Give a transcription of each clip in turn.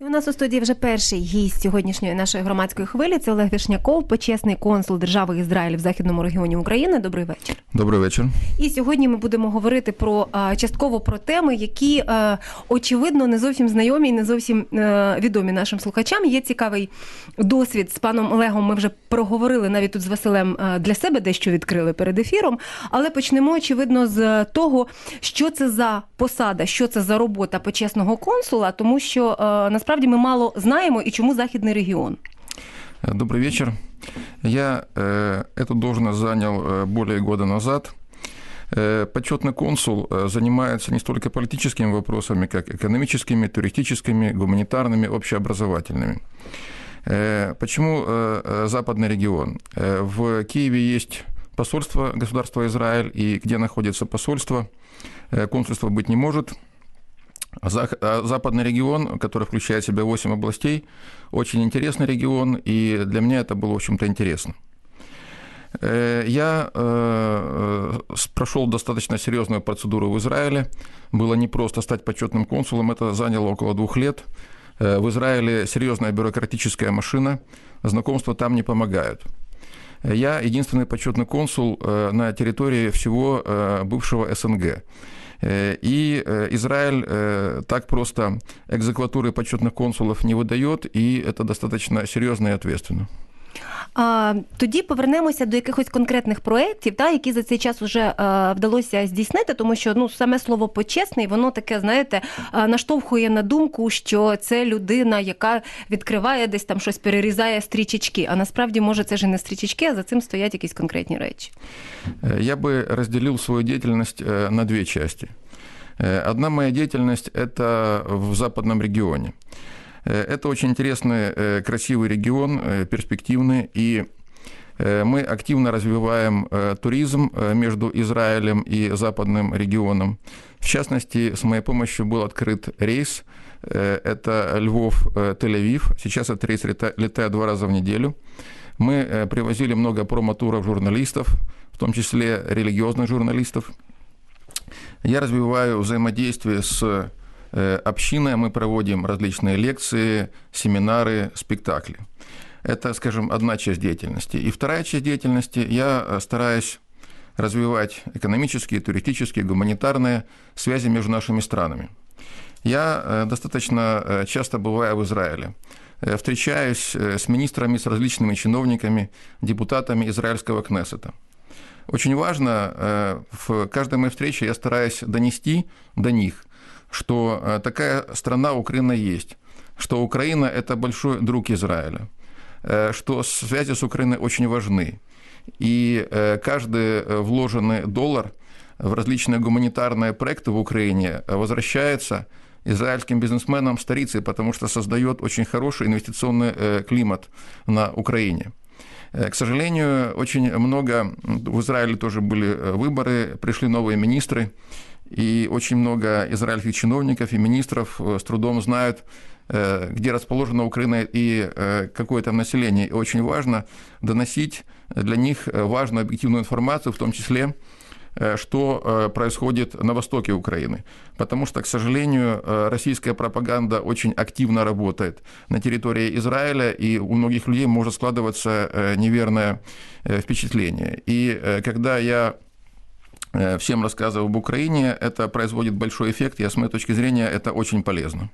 У нас у студії вже перший гість сьогоднішньої нашої громадської хвилі. Це Олег Вишняков, почесний консул держави Ізраїль в західному регіоні України. Добрий вечір. Добрий вечір. І сьогодні ми будемо говорити про частково про теми, які очевидно не зовсім знайомі і не зовсім відомі нашим слухачам. Є цікавий досвід з паном Олегом. Ми вже проговорили навіть тут з Василем для себе дещо відкрили перед ефіром. Але почнемо очевидно з того, що це за посада, що це за робота почесного консула, тому що а, насправді ми мало знаємо і чому західний регіон. Добрый вечер. Я э, эту должность занял э, более года назад. Э, почетный консул э, занимается не столько политическими вопросами, как экономическими, туристическими, гуманитарными, общеобразовательными. Э, почему э, э, западный регион? Э, в Киеве есть посольство государства Израиль, и где находится посольство, э, консульства быть не может – Зах- а Западный регион, который включает в себя 8 областей, очень интересный регион, и для меня это было, в общем-то, интересно. Э, Я э, с- прошел достаточно серьезную процедуру в Израиле. Было непросто стать почетным консулом, это заняло около двух лет. Э, В Израиле серьезная бюрократическая машина, знакомства там не помогают. Я единственный почетный консул э, на территории всего э, бывшего СНГ. Э, И э, Израиль э, так просто экзекватуры почетных консулов не выдает, и это достаточно серьезно и ответственно. А, тоді повернемося до якихось конкретних проєктів, та, які за цей час вже е, вдалося здійснити, тому що ну, саме слово почесний, воно таке, знаєте, е, наштовхує на думку, що це людина, яка відкриває десь там щось, перерізає стрічечки. А насправді, може, це ж і не стрічечки, а за цим стоять якісь конкретні речі. Э, Я бы разделил свою деятельность э, на две части. Э, Одна моя деятельность – это в западном регионе. Э, Это очень интересный, э, красивый регион, э, перспективный, и мы активно развиваем туризм между Израилем и западным регионом. В частности, с моей помощью был открыт рейс. Это Львов-Тель-Авив. Сейчас этот рейс лета- летает два раза в неделю. Мы привозили много промо-туров журналистов, в том числе религиозных журналистов. Я развиваю взаимодействие с э, общиной, мы проводим различные лекции, семинары, спектакли. Это, скажем, одна часть деятельности. И вторая часть деятельности, я э, стараюсь развивать экономические, туристические, гуманитарные связи между нашими странами. Я э, достаточно часто бываю в Израиле. Встречаюсь с министрами, с различными чиновниками, депутатами израильского Кнессета. Очень важно, в каждой моей встрече я стараюсь донести до них, что э, такая страна Украина есть, что Украина – это большой друг Израиля, э, что связи с Украиной очень важны. И э, каждый вложенный доллар в различные гуманитарные проекты в Украине возвращается израильским бизнесменам столицы, потому что создает очень хороший инвестиционный климат на Украине. К сожалению, очень много, в Израиле тоже были выборы, пришли новые министры, и очень много израильских чиновников и министров э, с трудом знают, э, где расположена Украина и э, какое там население. И очень важно доносить для них важную объективную информацию, в том числе что происходит на востоке Украины. Потому что, к сожалению, российская пропаганда очень активно работает на территории Израиля, и у многих людей может складываться неверное впечатление. И когда я всем рассказываю об Украине, это производит большой эффект, и с моей точки зрения это очень полезно.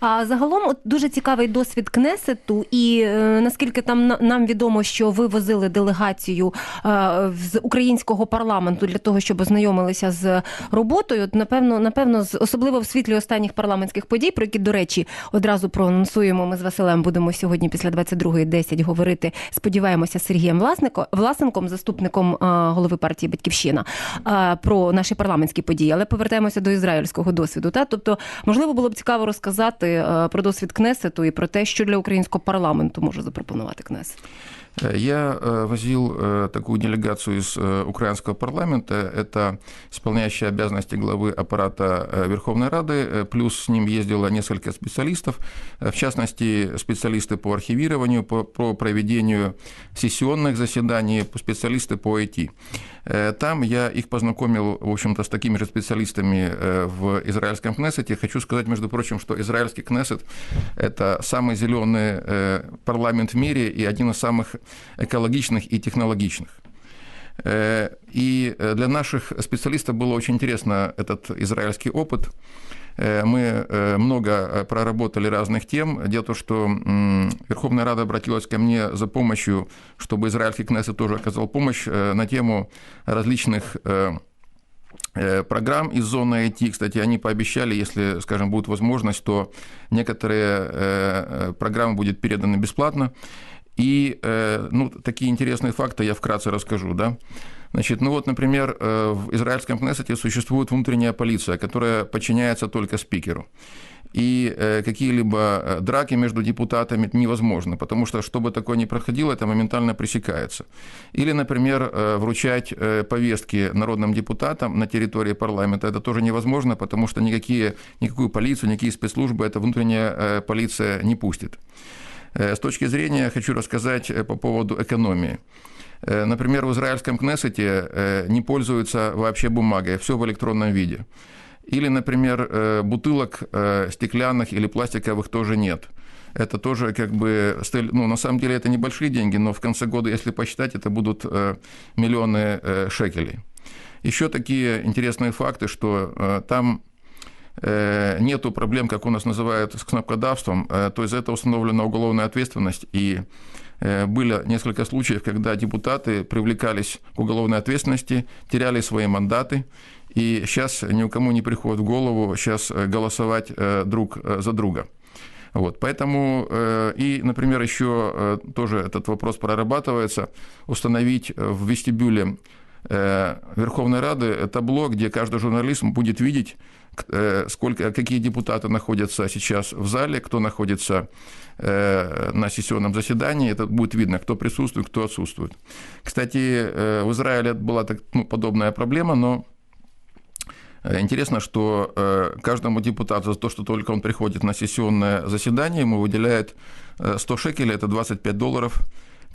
А загалом от дуже цікавий досвід Кнесету, і е, наскільки там на- нам відомо, що ви возили делегацію е, з українського парламенту для того, щоб ознайомилися з роботою. От, напевно, напевно, особливо в світлі останніх парламентських подій, про які, до речі, одразу проанонсуємо. Ми з Василем будемо сьогодні після 22.10 говорити. Сподіваємося, з Сергієм Власнико, Власенком, заступником е, голови партії Батьківщина, е, про наші парламентські події. Але повертаємося до ізраїльського досвіду. Та тобто, можливо, було б цікаво розказати е, про досвід Кнесету і про те, що для українського парламенту може запропонувати Кнесет. Я э, возил э, такую делегацию из э, украинского парламента. Это исполняющая обязанности главы аппарата Верховной Рады, плюс с ним ездило несколько специалистов, в частности, специалисты по архивированию, по, по проведению сессионных заседаний, специалисты по IT. Там я их познакомил, в общем-то, с такими же специалистами в израильском Кнессете. Хочу сказать, между прочим, что израильский Кнессет – это самый зеленый парламент в мире и один из самых экологичных и технологичных. Э, И э, для наших специалистов было очень интересно этот израильский опыт. Э, Мы много проработали разных тем. Дело в том, что Верховная Рада обратилась ко мне за помощью, чтобы израильский Кнессет тоже оказал помощь на тему различных программ из зоны IT. Кстати, они пообещали, если, скажем, будет возможность, то некоторые программы будут переданы бесплатно. И э, ну, такие интересные факты я вкратце расскажу. Да? Значит, ну вот, например, э, в израильском Кнессете существует внутренняя полиция, которая подчиняется только спикеру. И э, какие-либо драки между депутатами невозможно, потому что, чтобы такое не проходило, это моментально пресекается. Или, например, вручать повестки народным депутатам на территории парламента, это тоже невозможно, потому что никакие, никакую полицию, никакие спецслужбы эта внутренняя полиция не пустит. Э, С точки зрения, хочу рассказать э, по поводу экономии. Э, Например, в израильском Кнессете не пользуются вообще бумагой, все в электронном виде. Или, например, бутылок стеклянных или пластиковых тоже нет. Это тоже как бы, ну, на самом деле это небольшие деньги, но в конце года, если посчитать, это будут миллионы шекелей. Еще такие интересные факты, что там нету проблем, как у нас называют, с кнопкодавством, э, то есть за это установлена уголовная ответственность, и э, было несколько случаев, когда депутаты привлекались к уголовной ответственности, теряли свои мандаты, и сейчас ни у кому не приходит в голову сейчас э, голосовать э, друг э, за друга. Вот, поэтому э, и, например, еще э, тоже этот вопрос прорабатывается, установить э, в вестибюле э, Верховной Рады табло, где каждый журналист будет видеть, э, сколько, какие депутаты находятся сейчас в зале, кто находится э, на сессионном заседании, это будет видно, кто присутствует, кто отсутствует. Кстати, э, в Израиле была так, ну, подобная проблема, но Э, Интересно, что э, каждому депутату за то, что только он приходит на сессионное заседание, ему выделяют э, 100 шекелей, это 25 долларов,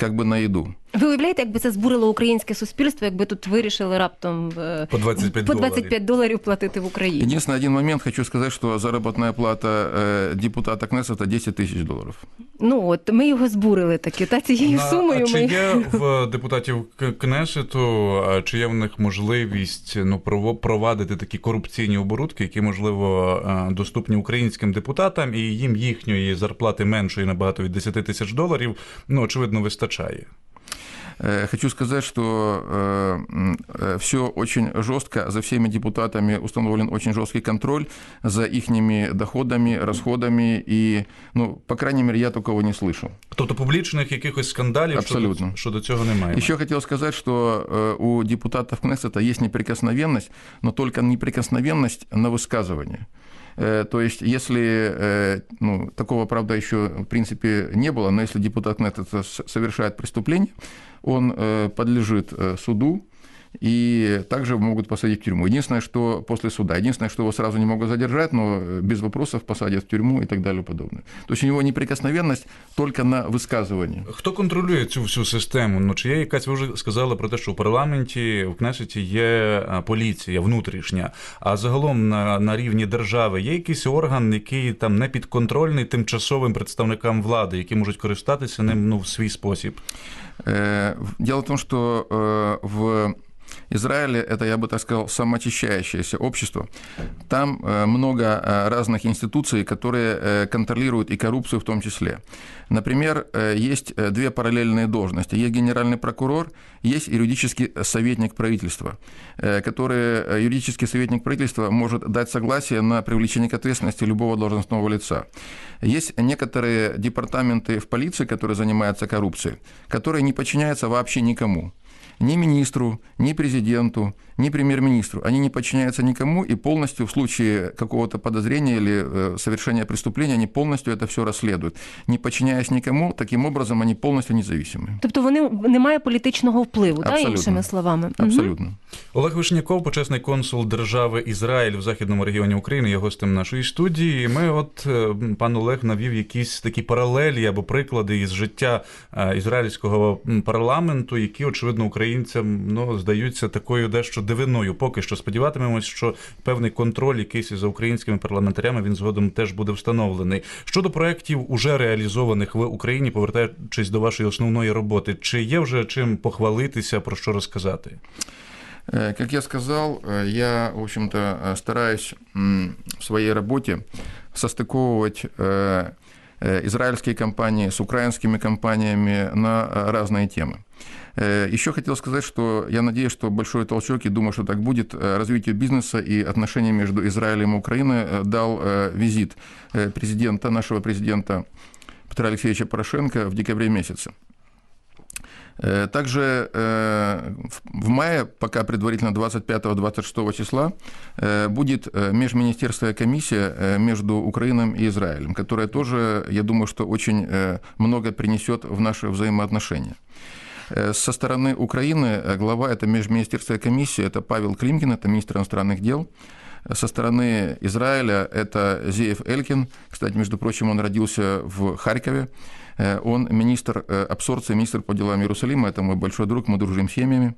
как бы на еду. Ви уявляєте, якби це збурило українське суспільство, якби тут вирішили раптом е, По 25 по доларів. 25 доларів платити в Україні? Единственный один момент, хочу сказать, что заработная плата э, депутата Кнессета 10 тысяч долларов. Ну от ми його збурили таки, та цією На- сумою. а чи ми... є в депутатів К- Кнесету, а чи є в них можливість ну, прово- провадити такі корупційні оборудки, які, можливо, е, доступні українським депутатам, і їм їхньої зарплати меншої набагато від 10 тисяч доларів, ну, очевидно, вистачає. Э, Хочу сказать, что все очень жестко, за всеми депутатами установлен очень жесткий контроль за их доходами, расходами, и, ну, по крайней мере, я такого не слышал. Тобто публічних якихось скандалів Абсолютно. Щодо, щодо цього немає. Еще хотел сказать, что э, у депутатов Кнессета есть неприкосновенность, но только неприкосновенность на высказывание. Э, То есть, если, э, ну, такого, правда, еще в принципе не было, но если депутат Кнессета с- совершает преступление, он э, подлежит суду, и также могут посадить в тюрьму. Единственное, что после суда, единственное, что его сразу не могут задержать, но э, без вопросов посадят в тюрьму и так далее и подобное. То есть у него неприкосновенность только на высказывание. Хто контролює цю всю систему? Ну чи є якась ви вже сказали про те, що в парламенті в Кнесеті є а, поліція внутрішня, а загалом на, на рівні держави є якийсь орган, який там не підконтрольний тимчасовим представникам влади, які можуть користатися ним ну в свій спосіб. Э, Дело в том, что э, в Израиле это, я бы так сказал, самоочищающееся общество. Там э, много э, разных институций, которые э, контролируют и коррупцию в том числе. Например, есть две параллельные должности. Есть генеральный прокурор, есть юридический советник правительства, который юридический советник правительства может дать согласие на привлечение к ответственности любого должностного лица. Есть некоторые департаменты в полиции, которые занимаются коррупцией, которые не подчиняются вообще никому. Ни министру, ни президенту, ни премьер-министру. Они не подчиняются никому и полностью в случае какого-то подозрения или э, совершения преступления, они полностью это все расследуют. Не подчиняясь никому, таким образом они полностью независимы. Тобто вони немає політичного впливу, так, Абсолютно. іншими словами. Мгм. Абсолютно. Олег Вишняков, почесний консул держави Ізраїль в західному регіоні України, є гостем нашої студії. Ми, от е, пан Олег навів якісь такі паралелі або приклади із життя е, ізраїльського м, парламенту, які, очевидно, українцям ну здаються такою дещо дивиною. Поки що сподіватимемось, що певний контроль, якийсь за українськими парламентарями, він згодом теж буде встановлений. Щодо проєктів, уже реалізованих в Україні, повертаючись до вашої основної роботи, чи є вже чим похвалитися, про що розказати? Э, Как я сказал, э, я, в общем-то, э, стараюсь м, в своей работе состыковывать э, э, израильские компании с украинскими компаниями на э, разные темы. Э, Еще хотел сказать, что я надеюсь, что большой толчок, и думаю, что так будет, э, развитию бизнеса и отношений между Израилем и Украиной э, дал визит президента, нашего президента Петра Алексеевича Порошенко в декабре месяце. Также в- мае, пока предварительно 25-26 числа, будет межминистерская комиссия между Украиной и Израилем, которая тоже, я думаю, что очень много принесет в наши взаимоотношения. Э, Со стороны Украины э, глава этой межминистерской комиссии – это Павел Климкин, это министр иностранных дел. Со стороны Израиля это Зеев Элькин. Кстати, между прочим, он родился в Харькове. Э, Он министр э, абсорбции, министр по делам Иерусалима. Это мой большой друг, мы дружим семьями.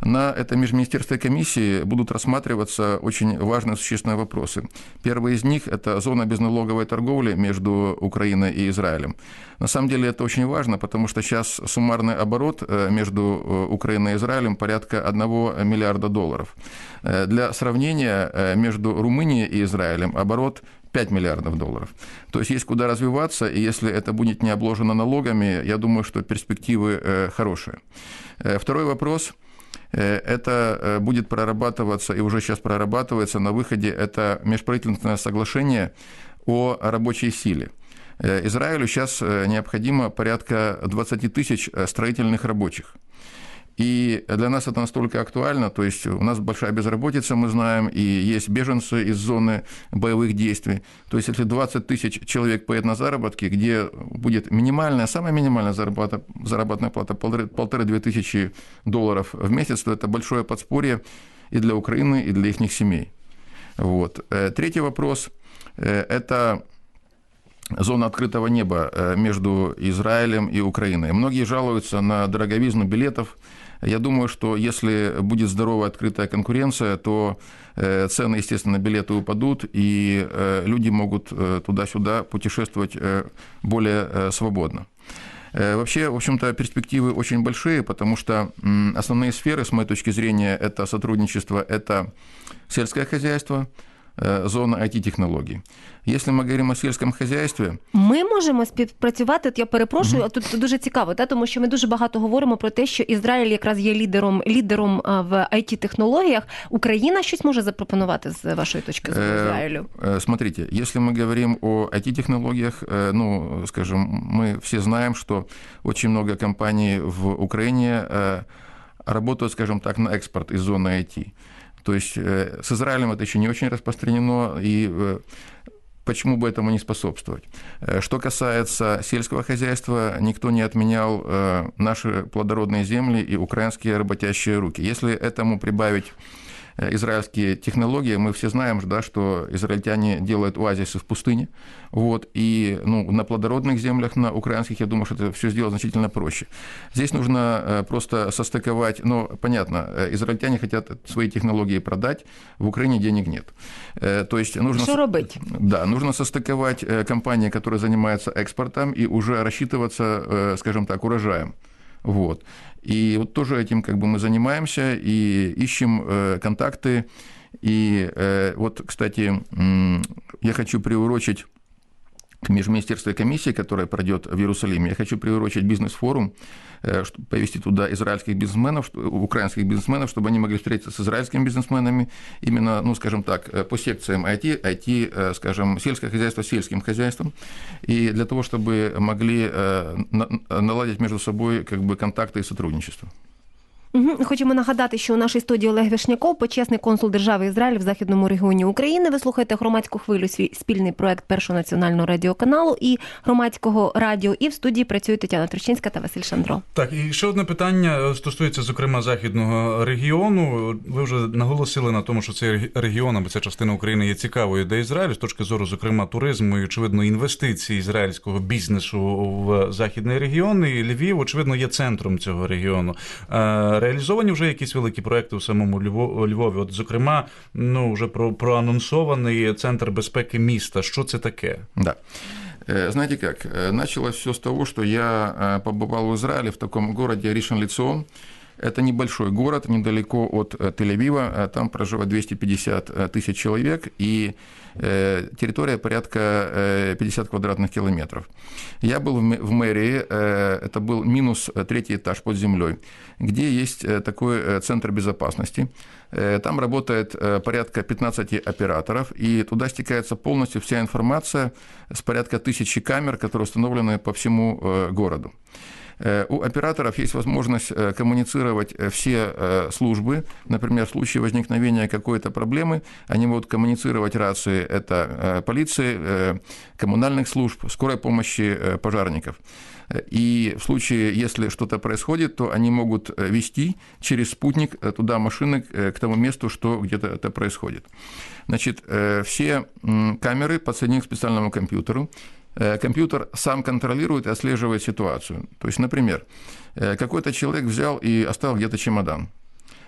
На этой межминистерской комиссии будут рассматриваться очень важные существенные вопросы. Первый из них – это зона безналоговой торговли между Украиной и Израилем. На самом деле это очень важно, потому что сейчас суммарный оборот э, между э, Украиной и Израилем порядка 1 миллиарда долларов. Э, Для сравнения, между Румынией и Израилем оборот 5 миллиардов долларов. То есть есть куда развиваться, и если это будет не обложено налогами, я думаю, что перспективы хорошие. Второй вопрос – это э, будет прорабатываться и уже сейчас прорабатывается на выходе, это межправительственное соглашение о рабочей силе. Э, Израилю сейчас э, необходимо порядка 20 тысяч э, строительных рабочих. И для нас это настолько актуально, то есть у нас большая безработица, мы знаем, и есть беженцы из зоны боевых действий. То есть если 20 тысяч человек поедет на заработки, где будет минимальная, самая минимальная зарабата- заработная плата полторы- полторы-две тысячи долларов в месяц, то это большое подспорье и для Украины, и для их семей. Вот. Э, Третий вопрос э, – это зона открытого неба э, между Израилем и Украиной. Многие жалуются на дороговизну билетов. Я думаю, что если будет здоровая открытая конкуренция, то э, цены, естественно, на билеты упадут, и э, люди могут э, туда-сюда путешествовать более свободно. Вообще, в общем-то, перспективы очень большие, потому что основные сферы, с моей точки зрения, это сотрудничество, это сельское хозяйство, э, зона IT-технологий. Если мы говорим о сельском хозяйстве, Ми можемо співпрацювати. От я перепрошую, а тут дуже цікаво, та тому що ми дуже багато говоримо про те, що Ізраїль якраз є лідером лідером а, в it технологіях Україна щось може запропонувати з вашої точки зору Э, Ізраїлю. э, Смотрите, если мы говорим о IT-технологиях, э, ну, скажем, мы все знаем, что очень много компаний в Украине э, работают, скажем так, на экспорт из зоны IT. То есть э, с Израилем это еще не очень распространено, и э, почему бы этому не способствовать. Э, Что касается сельского хозяйства, никто не отменял наши плодородные земли и украинские работящие руки. Если этому прибавить израильские технологии, мы все знаем, да, что израильтяне делают оазисы в пустыне, вот, и ну, на плодородных землях, на украинских, я думаю, что это все сделать значительно проще. Здесь нужно э, просто состыковать, ну, понятно, э, израильтяне хотят свои технологии продать, в Украине денег нет. Э, То есть нужно... Що робити? Да, нужно состыковать э, компании, которые занимаются экспортом, и уже рассчитываться, э, скажем так, урожаем. Вот. И вот тоже этим как бы мы занимаемся и ищем э, контакты. И э, вот, кстати, я хочу приурочить межминистерской комиссии, которая пройдет в Иерусалиме, я хочу приурочить бизнес-форум, э, повести туда израильских бизнесменов, украинских бизнесменов, чтобы они могли встретиться с израильскими бизнесменами, именно, ну, скажем так, э, по секциям IT, IT, э, скажем, сельское хозяйство сельским хозяйством, и для того, чтобы могли на- наладить между собой как бы контакты и сотрудничество. Мгм. Хочемо нагадати, що у нашій студії Олег Вишняков, почесний консул держави Ізраїль в західному регіоні України. Ви слухаєте громадську хвилю, свій спільний проект першого національного радіоканалу і громадського радіо. І в студії працюють Тетяна Трощинська та Василь Шандро. Так, і ще одне питання е, стосується, зокрема, західного регіону. Ви вже наголосили на тому, що цей рег- регіон або ця частина України є цікавою для Ізраїлю з точки зору, зокрема, туризму і очевидно інвестицій ізраїльського бізнесу в західний регіон. І Львів, очевидно, є центром цього регіону Е, Реалізовані вже якісь великі проекти у самому Льво- Львові. От, зокрема, ну вже про проанонсований центр безпеки міста. Що це таке? Да. Э, Знаете как, э, началось все с того, что я э, побывал в Израиле в таком городе Ришон Лицион. Это небольшой город, недалеко от э, Тель-Авива. Э, Там проживает 250 э, тысяч человек, и территория порядка э, 50 квадратных километров. Я был в мэрии, это был минус третий этаж под землей, где есть такой центр безопасности. Там работает порядка 15 операторов, и туда стекается полностью вся информация с порядка тысячи камер, которые установлены по всему городу. Э, У операторов есть возможность э, коммуницировать э, все службы. Например, в случае возникновения какой-то проблемы, они могут коммуницировать рации, это полиции, коммунальных служб, скорой помощи пожарников. И в случае, если что-то происходит, то они могут вести через спутник туда машины к тому месту, что где-то это происходит. Значит, все камеры подсоединены к специальному компьютеру. Э, Компьютер сам контролирует и отслеживает ситуацию. То есть, например, э, какой-то человек взял и оставил где-то чемодан.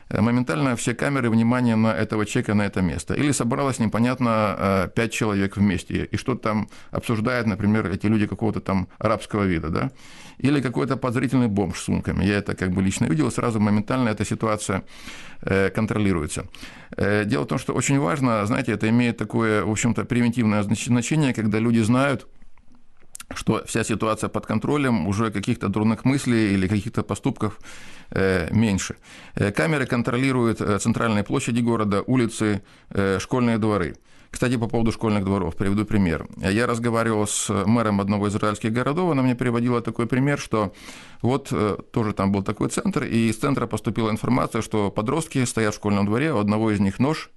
Э, Моментально все камеры внимание на этого человека, на это место. Или собралось непонятно пять человек вместе, и что там обсуждают, например, эти люди какого-то там арабского вида, да? Или какой-то подозрительный бомж с сумками. Я это как бы лично видел, сразу моментально эта ситуация контролируется. Дело в том, что очень важно, знаете, это имеет такое, в общем-то, превентивное знач- значение, когда люди знают, что вся ситуация под контролем, уже каких-то дурных мыслей или каких-то поступков э, меньше. Э, Камеры контролируют э, центральные площади города, улицы, школьные дворы. Кстати, по поводу школьных дворов приведу пример. Я разговаривал с мэром одного из израильских городов, она мне приводила такой пример, что вот тоже там был такой центр, и из центра поступила информация, что подростки стоят в школьном дворе, у одного из них нож,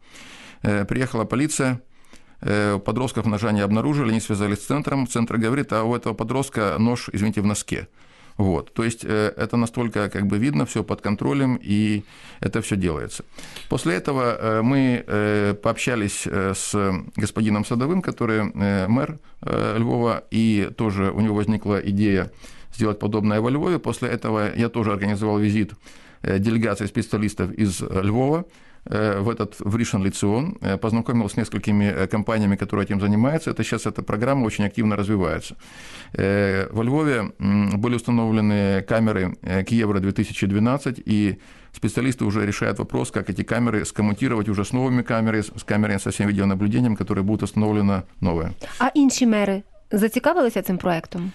приехала полиция, Подростков ножа не обнаружили, они связались с центром. Центр говорит, а у этого подростка нож, извините, в носке. Вот. То есть э, это настолько как бы видно, все под контролем, и это все делается. После этого э, мы э, пообщались э, с господином Садовым, который э, мэр э, Львова, и тоже у него возникла идея сделать подобное во Львове. После этого я тоже организовал визит э, делегации специалистов из э, Львова э, в этот в Ришон Лицион, э, познакомился с несколькими э, компаниями, которые этим занимаются. Это сейчас эта программа очень активно развивается. Э, Во Львове м, были установлены камеры э, к Евро-2012, и специалисты уже решают вопрос, как эти камеры скоммутировать уже с новыми камерами, с камерами со всем видеонаблюдением, которые будут установлены новые. А інші мери зацікавилися цим проектом?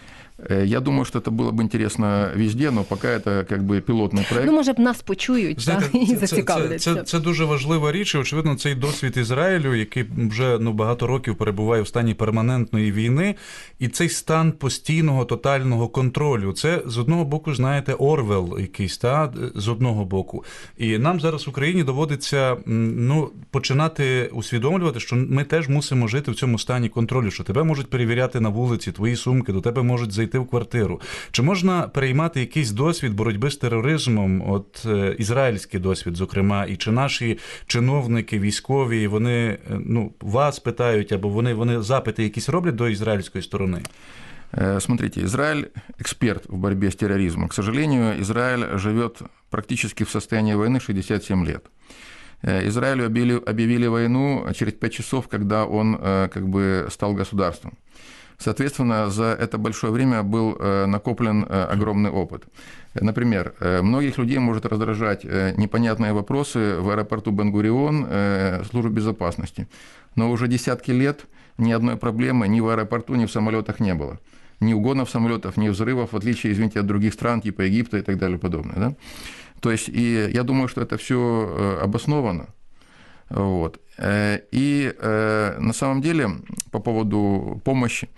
Э, Я думаю, что это было бы интересно везде, но пока это как бы пилотный проект. Ну, може б нас почують та, і це, це, зацікавляться. це, це дуже важлива річ. і, Очевидно, цей досвід Ізраїлю, який вже ну багато років перебуває в стані перманентної війни, і цей стан постійного тотального контролю. Це з одного боку, знаєте, Орвел якийсь та з одного боку. І нам зараз в Україні доводиться м, ну починати усвідомлювати, що ми теж мусимо жити в цьому стані контролю, що тебе можуть перевіряти на вулиці, твої сумки, до тебе можуть зайти в квартиру. Чи можна переймати якийсь досвід боротьби з тероризмом? От е, ізраїльський досвід, зокрема, і чи наші чиновники, військові, вони е, ну вас питають, або вони, вони запити якісь роблять до ізраїльської сторони? Э, Смотрите, Израиль эксперт в борьбе с терроризмом. К сожалению, Израиль живет практически в состоянии войны 67 лет. Э, Израилю объявили, объявили войну через 5 часов, когда он э, как бы стал государством. Соответственно, за это большое время был э, накоплен э, огромный опыт. Например, э, многих людей может раздражать непонятные вопросы в аэропорту Бенгурион э, службы безопасности. Но уже десятки лет ни одной проблемы ни в аэропорту, ни в самолетах не было. Ни угонов самолетов, ни взрывов, в отличие, извините, от других стран, типа Египта и так далее подобное. Да? То есть, и я думаю, что это все обосновано. Вот. Э, И э, на самом деле, по поводу помощи,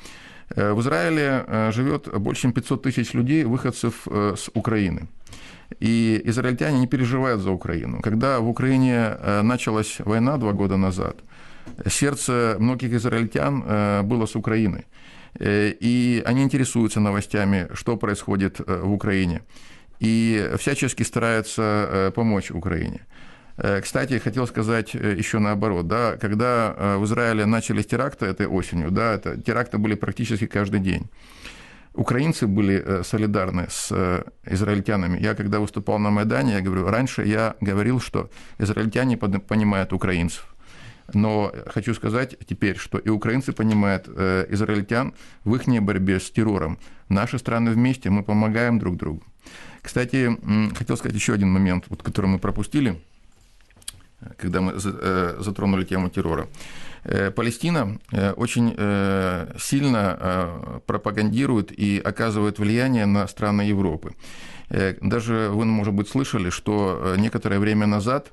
Э, В Израиле живет больше, чем 500 тысяч людей, выходцев с Украины. И израильтяне не переживают за Украину. Когда в Украине началась война два года назад, сердце многих израильтян было с Украины. И они интересуются новостями, что происходит в Украине. И всячески стараются помочь Украине. Э, Кстати, хотел сказать э, еще наоборот, да, когда э, в Израиле начались теракты этой осенью, да, это, теракты были практически каждый день. Украинцы были солидарны с израильтянами. Я когда выступал на Майдане, я говорю, раньше я говорил, что израильтяне понимают украинцев. Но хочу сказать теперь, что и украинцы понимают э, израильтян в их борьбе с террором. Наши страны вместе, мы помогаем друг другу. Кстати, хотел сказать еще один момент, вот, который мы пропустили, когда мы э, затронули тему террора. Э, Палестина э, очень сильно пропагандирует и оказывает влияние на страны Европы. Даже вы, может быть, слышали, что некоторое время назад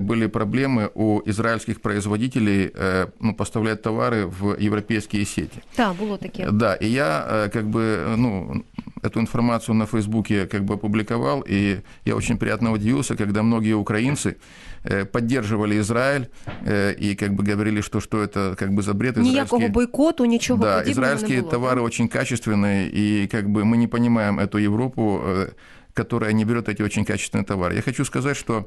были проблемы у израильских производителей э, ну, поставлять товары в европейские сети. Так, було таке. Да, и я э, как бы, ну, эту информацию на Фейсбуке как бы опубликовал, и я очень приятно удивился, когда многие украинцы э, поддерживали Израиль э, и как бы говорили, что, что это как бы за бред. Ніякого израильские- бойкоту, нічого да, подібного израильские не було. товары очень качественные, и как бы мы не понимаем эту Европу, э, которая не берет эти очень качественные товары. Я хочу сказать, что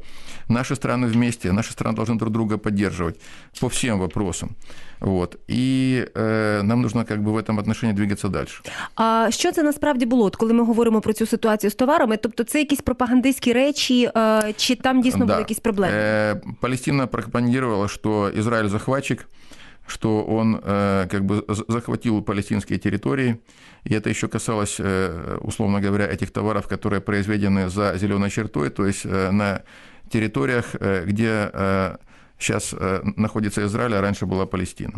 наши страны вместе, наши страны должны друг друга поддерживать по всем вопросам. Вот. И э, нам нужно как бы в этом отношении двигаться дальше. А що це насправді було, от коли ми говоримо про цю ситуацію з товарами? Тобто це якісь пропагандистські речі, е, чи там дійсно були якісь проблеми? Э, Палестина пропагандировала, что Израиль захватчик, что он э, как бы захватил палестинские территории, и это еще касалось, э, условно говоря, этих товаров, которые произведены за зеленой чертой, то есть э, на территориях, где сейчас знаходиться Ізраїль, а раніше була Палестина.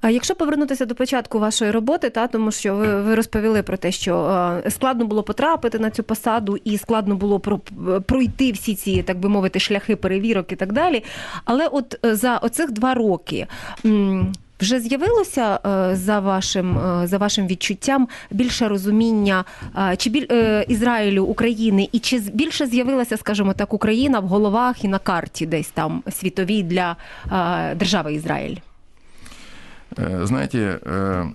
А якщо повернутися до початку вашої роботи, та тому що ви, ви розповіли про те, що е, складно було потрапити на цю посаду, і складно було про, пройти всі ці, так би мовити, шляхи перевірок і так далі. Але от е, за оцих два роки. м, Вже з'явилося е, за вашим е, за вашим відчуттям більше розуміння е, чи біль е, Ізраїлю України, і чи з- більше з'явилася, скажімо так, Україна в головах і на карті десь там світовій для е, держави Ізраїль? Э, Знаете, э,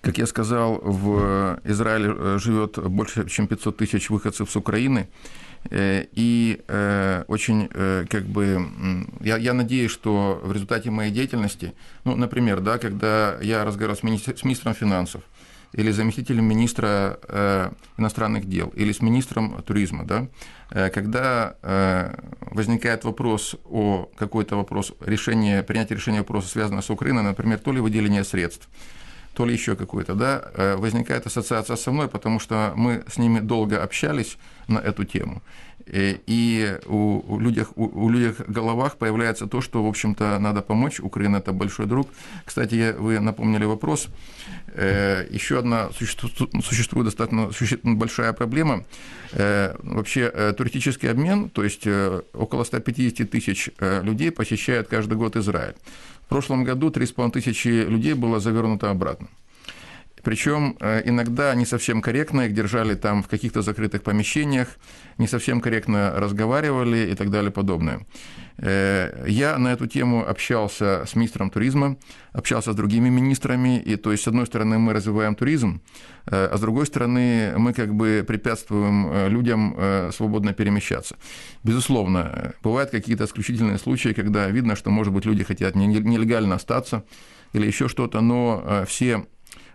как я сказал, в Израиле э, живет больше, чем 500 тысяч выходцев с Украины. Э, И э, очень, э, как бы, я, я надеюсь, что в результате моей деятельности, ну, например, да, когда я разговаривал с, министр- с министром финансов, или заместителем министра э, иностранных дел, или с министром туризма, да, э, когда э, возникает вопрос о какой-то вопрос решения, принятия решения вопроса, связанного с Украиной, например, то ли выделение средств, то ли еще какой-то, да, э, возникает ассоциация со мной, потому что мы с ними долго общались на эту тему. Э, И у, у, людях, у, у людях в головах появляется то, что, в общем-то, надо помочь. Украина – это большой друг. Кстати, вы напомнили вопрос. Э, Еще одна существует, существует достаточно суще- большая проблема. Вообще туристический обмен, то есть около 150 тысяч людей посещают каждый год Израиль. В прошлом году 3,5 тысячи людей было завернуто обратно. Причем э, иногда не совсем корректно их держали там в каких-то закрытых помещениях, не совсем корректно разговаривали и так далее подобное. Э, Я на эту тему общался с министром туризма, общался с другими министрами, и то есть с одной стороны мы развиваем туризм, э, а с другой стороны мы как бы препятствуем э, людям свободно перемещаться. Безусловно, бывают какие-то исключительные случаи, когда видно, что, может быть, люди хотят не- нелегально остаться или еще что-то, но все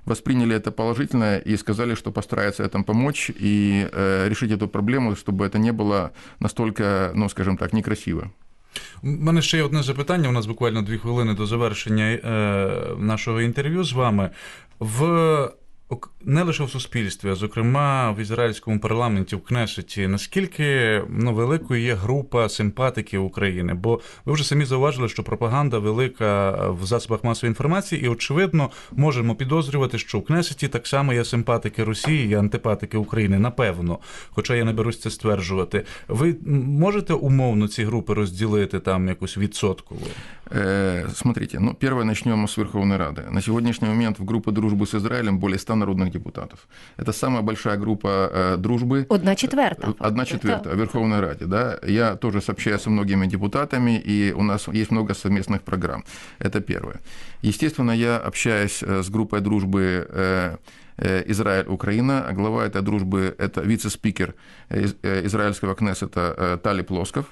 восприняли это положительно и сказали, что постараются этому помочь и решить эту проблему, чтобы это не было настолько, ну, скажем так, некрасиво. У мене ще є одне запитання. У нас буквально дві хвилини до завершення е, нашого інтерв'ю з вами. В ок- не лише в суспільстві, а зокрема в ізраїльському парламенті, в Кнесеті, наскільки ну, великою є група симпатиків України? Бо ви вже самі зауважили, що пропаганда велика в засобах масової інформації, і очевидно можемо підозрювати, що в Кнесеті так само є симпатики Росії і антипатики України, напевно. Хоча я не берусь це стверджувати. Ви можете умовно ці групи розділити там якось відсотково? Э, Смотрите, ну, первое начнем с Верховной Рады. На сегодняшний момент в группе дружбы с Израилем более 100 народных депутатов. Это самая большая группа э, дружбы. Одна четверта. Одна четвертая в Верховной Раде, да. Я тоже общаюсь со многими депутатами, и у нас есть много совместных программ. Это первое. Естественно, я общаюсь э, с группой дружбы э, э, Израиль-Украина. Глава этой дружбы – это вице-спикер э, из- э, израильского Кнессета э, Тали Плосков.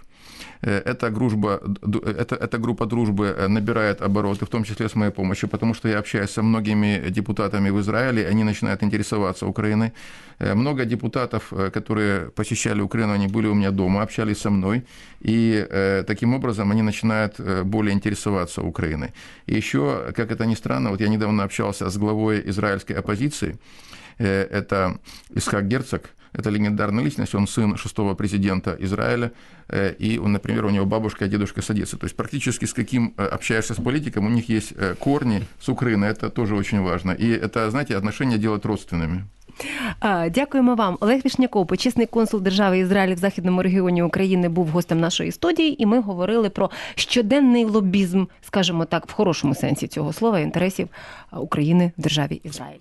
Э, Эта, дружба, д- эта, эта группа дружбы э, набирает обороты, в том числе с моей помощью, потому что я общаюсь со многими депутатами в Израиле, они начинают интересоваться Украиной. Э, Много депутатов, э, которые посещали Украину, они были у меня дома, общались со мной, и э, таким образом они начинают э, более интересоваться Украиной. И еще, как это ни странно, вот я недавно общался с главой израильской оппозиции, Э, это Исхак Герцог, это легендарная личность, он сын шестого президента Израиля, э, и, он, например, у него бабушка и дедушка с Одессы. То есть практически с каким э, общаешься с политиком, у них есть э, корни с Украины, это тоже очень важно. И это, знаете, отношения делать родственными. А, Дякуємо вам. Олег Вішняков, почесний консул держави Ізраїль в західному регіоні України, був гостем нашої студії, і ми говорили про щоденний лобізм, скажімо так, в хорошому сенсі цього слова, інтересів а, України в державі Ізраїль.